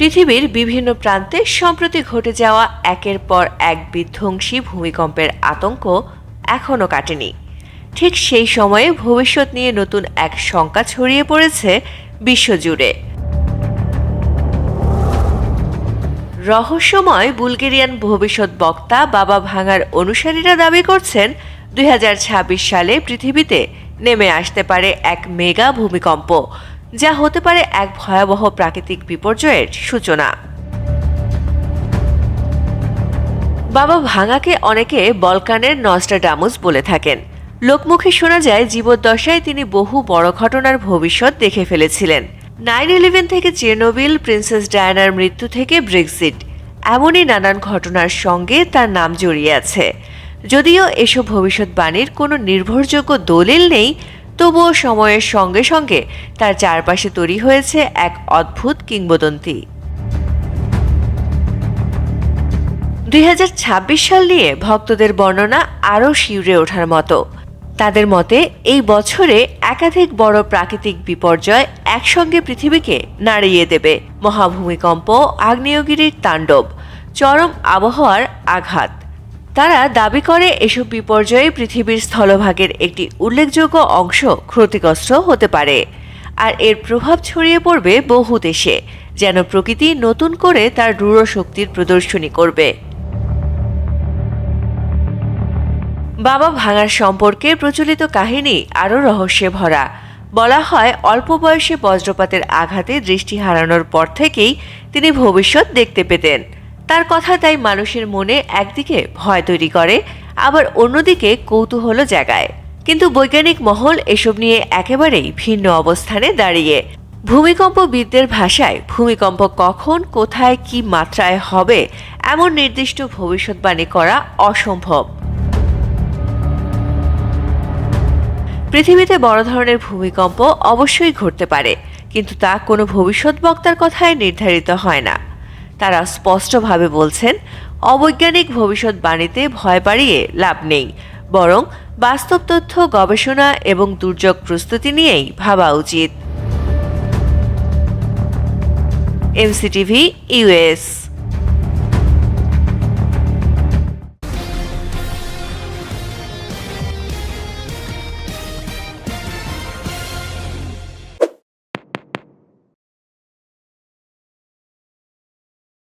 পৃথিবীর বিভিন্ন প্রান্তে সম্প্রতি ঘটে যাওয়া একের পর এক বিধ্বংসী ভূমিকম্পের আতঙ্ক এখনও কাটেনি। ঠিক সেই সময়ে ভবিষ্যৎ নিয়ে নতুন এক শঙ্কা ছড়িয়ে পড়েছে বিশ্বজুড়ে। রহস্যময় বুলগেরিয়ান ভবিষ্যৎ বক্তা বাবা ভাঙার অনুসারীরা দাবি করছেন, দুই হাজার ছাব্বিশ সালে পৃথিবীতে নেমে আসতে পারে এক মেগা ভূমিকম্প। যা হতে পারে এক ভয়াবহ প্রাকৃতিক বিপর্যয়ের সূচনা। বাবা ভাঙাকে অনেকে বলকানের নস্টাডামুস বলে থাকেন। লোকমুখে শোনা যায়, জীবদ্দশায় তিনি বহু বড় ঘটনার ভবিষ্যৎ দেখে ফেলেছিলেন। নাইন ইলেভেন থেকে চেরনোবিল, প্রিন্সেস ডায়ানার মৃত্যু থেকে ব্রেক্সিট। এমনই নানান ঘটনার সঙ্গে তার নাম জড়িয়ে আছে। যদিও এসব ভবিষ্যৎবাণীর কোনো নির্ভরযোগ্য দলিল নেই তবুও সময়ের সঙ্গে সঙ্গে তার চারপাশে তৈরি হয়েছে এক অদ্ভুত কিংবদন্তি। দুই হাজার ছাব্বিশ সাল নিয়ে ভক্তদের বর্ণনা আরও শিউরে ওঠার মতো। তাদের মতে, এই বছরে একাধিক বড় প্রাকৃতিক বিপর্যয় একসঙ্গে পৃথিবীকে নাড়িয়ে দেবে। মহাভূমিকম্প, আগ্নেয়গিরির তাণ্ডব, চরম আবহাওয়ার আঘাত। তারা দাবি করে এসব বিপর্যয়ে পৃথিবীর স্থলভাগের একটি উল্লেখযোগ্য অংশ ক্ষতিগ্রস্ত হতে পারে। আর এর প্রভাব ছড়িয়ে পড়বে বহু দেশে, যেন প্রকৃতি নতুন করে তার রূঢ় শক্তির প্রদর্শনী করবে। বাবা ভাঙার সম্পর্কে প্রচলিত কাহিনী আরও রহস্যে ভরা বলা হয়, অল্প বয়সে বজ্রপাতের আঘাতে দৃষ্টি হারানোর পর থেকেই তিনি ভবিষ্যৎ দেখতে পেতেন। তার কথা তাই মানুষের মনে একদিকে ভয় তৈরি করে, আবার অন্যদিকে কৌতূহল জাগায়। কিন্তু বৈজ্ঞানিক মহল এসব নিয়ে একেবারেই ভিন্ন অবস্থানে দাঁড়িয়ে। ভূমিকম্পবিদদের ভাষায়, ভূমিকম্প কখন, কোথায়, কি মাত্রায় হবে, এমন নির্দিষ্ট ভবিষ্যৎবাণী করা অসম্ভব। পৃথিবীতে বড় ধরনের ভূমিকম্প অবশ্যই ঘটতে পারে, কিন্তু তা কোনো ভবিষ্যৎ বক্তার কথায় নির্ধারিত হয় না। তারা স্পষ্টভাবে বলছেন, অবৈজ্ঞানিক ভবিষ্যৎবাণীতে ভয় বাড়িয়ে লাভ নেই, বরং বাস্তব তথ্য, গবেষণা এবং দুর্যোগ প্রস্তুতি নিয়েই ভাবা উচিত। MCTV US